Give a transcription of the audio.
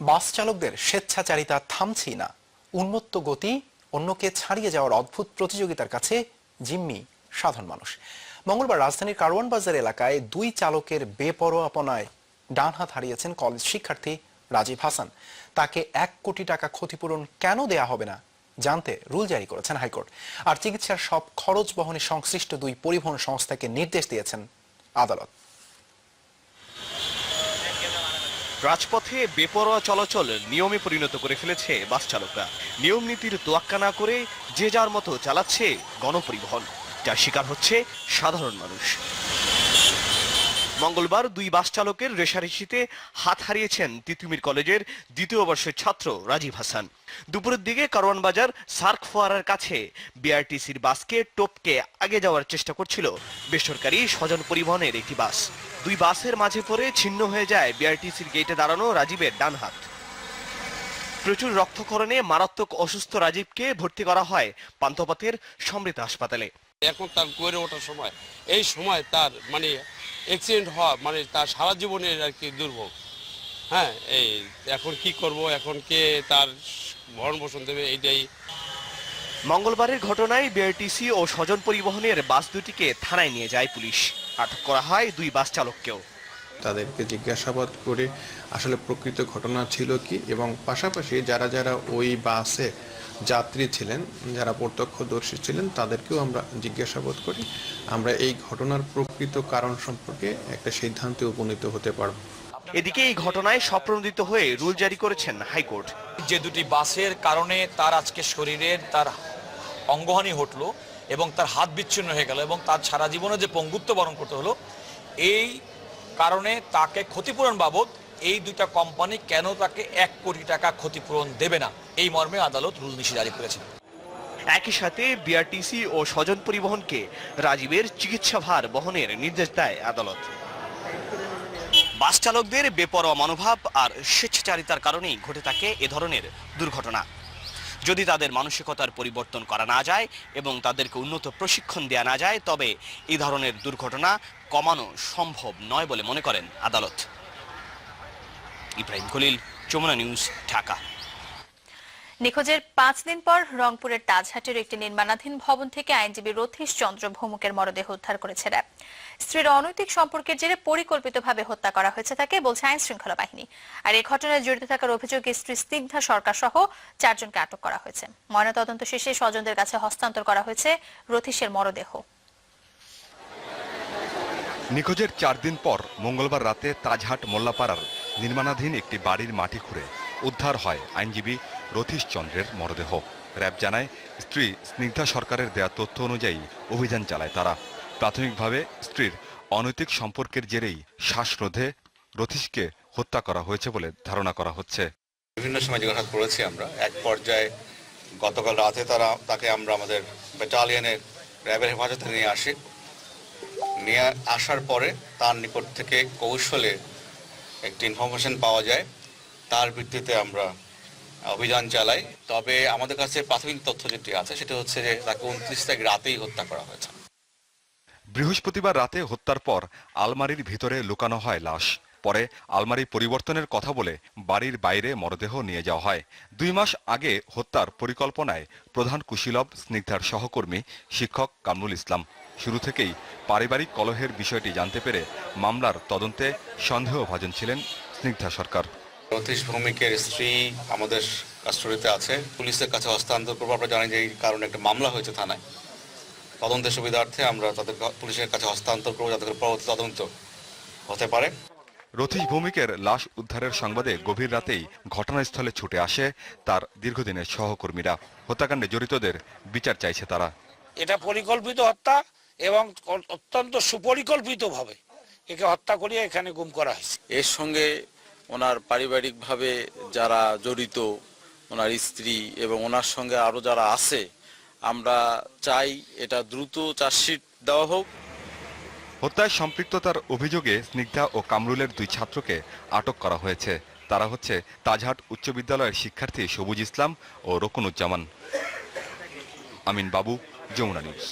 বাস চালকদের স্বেচ্ছাচারিতা থামছেই না। উন্মত্ত গতি, অন্যকে ছাড়িয়ে যাওয়ার অদ্ভুত প্রতিযোগিতার কাছে জিম্মি সাধারণ মানুষ। মঙ্গলবার রাজধানীর কারওয়ান বাজার এলাকায় দুই চালকের বেপরোয়াপনায় ডান হাত হারিয়েছেন কলেজ শিক্ষার্থী রাজীব হাসান। তাকে এক কোটি টাকা ক্ষতিপূরণ কেন দেয়া হবে না জানতে রুল জারি করেছেন হাইকোর্ট। আর চিকিৎসার সব খরচ বহনে সংশ্লিষ্ট দুই পরিবহন সংস্থাকে নির্দেশ দিয়েছেন আদালত। রাজপথে বেপরোয়া চলাচল নিয়মে পরিণত করে ফেলেছে বাস চালকরা। নিয়ম নীতির তোয়াক্কা না করে যে যার মতো চালাচ্ছে গণপরিবহন। যার শিকার হচ্ছে সাধারণ মানুষ। মঙ্গলবার দুই বাস চালকের রেশারেশিতে হাত হারিয়েছেন তিতুমির কলেজের দ্বিতীয় বর্ষের ছাত্র রাজীব হাসান। দুপুরের দিকে কারওয়ান বাজার সার্ক ফোয়ারার কাছে বিআরটিসির বাসকে টপকে আগে যাওয়ার চেষ্টা করছিল। বেসরকারি স্বজন পরিবহনের একটি বাস। দুই বাসের মাঝে পড়ে ছিন্ন হয়ে যায় বিআরটিসির গেটে দাঁড়ানো রাজীবের ডান হাত। প্রচুর রক্তক্ষরণে মারাত্মক অসুস্থ রাজীবকে ভর্তি করা হয় পান্থপথের সমৃদ্ধ হাসপাতালে। এখন তার গড়ে ওঠার সময়। এই সময় তার মানে অ্যাক্সিডেন্ট হওয়া মানে তার সারা জীবনের আর কি দুর্ভোগ। হ্যাঁ এই এখন কি করব, এখন কে তার ভরণ পোষণ দেবে এইটাই। মঙ্গলবারের ঘটনায় বিআরটিসি ও স্বজন পরিবহনের বাস দুটিকে থানায় নিয়ে যায় পুলিশ। আটক করা হয় দুই বাস চালককেও। তাদেরকে জিজ্ঞাসাবাদ করে আসলে প্রকৃত ঘটনা ছিল কি এবং পাশাপাশি যারা যারা ওই বাসে যাত্রী ছিলেন যারা প্রত্যক্ষদর্শী ছিলেন তাদেরকেও আমরা জিজ্ঞাসাবাদ করি। আমরা এই ঘটনার প্রকৃত কারণ সম্পর্কে একটা সিদ্ধান্তে উপনীত হতে পারব। এদিকে এই ঘটনায় স্বপ্রণোদিত হয়ে রুল জারি করেছেন হাইকোর্ট। যে দুটি বাসের কারণে তার আজকে শরীরের তার অঙ্গহানি ঘটলো এবং তার হাত বিচ্ছিন্ন হয়ে গেল এবং তার সারা জীবনে যে পঙ্গুত্ব বরণ করতে হলো এই কারণে তাকে ক্ষতিপূরণ বাবদ এই দুইটা কোম্পানি কেন তাকে এক কোটি টাকা ক্ষতিপূরণ দেবে না? এই মর্মে আদালত রুল নিষেধ জারি করেছে। একই সাথে বিআরটিসি ও স্বজন পরিবহনকে রাজীবের চিকিৎসা ভার বহনের নির্দেশ দেয় আদালত। বাস চালকদের বেপরোয়া মনোভাব আর স্বেচ্ছাচারিতার কারণেই ঘটে থাকে এ ধরনের দুর্ঘটনা। যদি তাদের মানসিকতার পরিবর্তন করা না যায় এবং তাদেরকে উন্নত প্রশিক্ষণ দেওয়া না যায়, তবে এই ধরনের দুর্ঘটনা কমানো সম্ভব নয় বলে মনে করেন আদালত। ইব্রাহিম খলিল, যমুনা নিউজ, ঢাকা। নিখোঁজের পাঁচ দিন পর রংপুরের তাজহাটের একটি নির্মাণাধীন ভবন থেকে আইনজীবী রথীশ চন্দ্র ভৌমিকের মরদেহ উদ্ধার করেছে র্যাব। স্ত্রীর অনৈতিক সম্পর্কের জেরে পরিকল্পিতভাবে হত্যা করা হয়েছে তাকে, বলছে আইন শৃঙ্খলা বাহিনী। আর এই ঘটনায় জড়িত থাকার অভিযোগে স্ত্রী স্নিগ্ধা সরকার সহ চারজনকে আটক করা হয়েছে। ময়নাতদন্ত শেষে স্বজনদের কাছে হস্তান্তর করা হয়েছে রথীশের মরদেহ। নিখোঁজের চার দিন পর মঙ্গলবার রাতে তাজহাট মোল্লাপাড়ার নির্মাণাধীন একটি বাড়ির মাটি খুঁড়ে উদ্ধার হয় আইনজীবী রথীশ চন্দ্রের মরদেহ। র্যাব জানায়, স্ত্রী স্নিগ্ধা সরকারের দেয়া তথ্য অনুযায়ী অভিযান চালায় তারা। প্রাথমিকভাবে স্ত্রীর অনৈতিক সম্পর্কের জেরেই শ্বাসরোধে রথীশকে হত্যা করা হয়েছে বলে ধারণা করা হচ্ছে। বিভিন্ন সময় জিজ্ঞাসা করেছি আমরা, এক পর্যায়ে গতকাল রাতে তারা, তাকে আমরা আমাদের ব্যাটালিয়নের র্যাবের হেফাজতে নিয়ে আসি। নিয়ে আসার পরে তার নিকট থেকে কৌশলে একটি ইনফরমেশন পাওয়া যায়। তার ভিত্তিতে আমরা অভিযান চালাই। তবে আমাদের কাছে প্রাথমিক তথ্য যেটি আছে, সেটা হচ্ছে যে তাকে উনত্রিশ তারিখ রাতেই হত্যা করা হয়েছে। বৃহস্পতিবার রাতে হত্যার পর আলমারির ভিতরে লুকানো হয় লাশ। পরে আলমারি পরিবর্তনের কথা বলে বাড়ির বাইরে মরদেহ নিয়ে যাওয়া হয়। দুই মাস আগে হত্যার পরিকল্পনায় প্রধান কুশীলব, স্নিগ্ধার সহকর্মী, শিক্ষক কামরুল ইসলাম। শুরু থেকেই পারিবারিক কলহের বিষয়টি জানতে পেরে মামলার তদন্তে সন্দেহভাজন ছিলেন স্নিগ্ধা সরকার। রতীশ ভৌমিকের স্ত্রী আমাদের কাস্টডিতে আছে। পুলিশের কাছে হস্তান্তর করব। আমরা জানি যে এই কারণে একটা মামলা হয়েছে থানায়। তদন্তের সুবিধার্থে আমরা তাদের পুলিশের কাছে হস্তান্তর করব যাতে করে পরবর্তী তদন্ত হতে পারে। রথীশ ভৌমিকের লাশ উদ্ধারের সংবাদে গভীর রাতেই ঘটনাস্থলে ছুটে আসে তার দীর্ঘদিনের সহকর্মীরা। হত্যাকাণ্ডে জড়িতদের বিচার চাইছে তারা। এটা পরিকল্পিত হত্যা এবং অত্যন্ত সুপরিকল্পিতভাবে একে হত্যা করিয়ে এখানে গুম করা হয়েছে। এর সঙ্গে ওনার পারিবারিকভাবে যারা জড়িত ওনার স্ত্রী এবং ওনার সঙ্গে আরও যারা আছে আমরা চাই এটা দ্রুত চার্জশিট দেওয়া হোক। হত্যায় সম্পৃক্ততার অভিযোগে স্নিগ্ধা ও কামরুলের দুই ছাত্রকে আটক করা হয়েছে। তারা হচ্ছে তাজহাট উচ্চ বিদ্যালয়ের শিক্ষার্থী সবুজ ইসলাম ও রকুনুজ্জামান। আমিন বাবু, যমুনা নিউজ।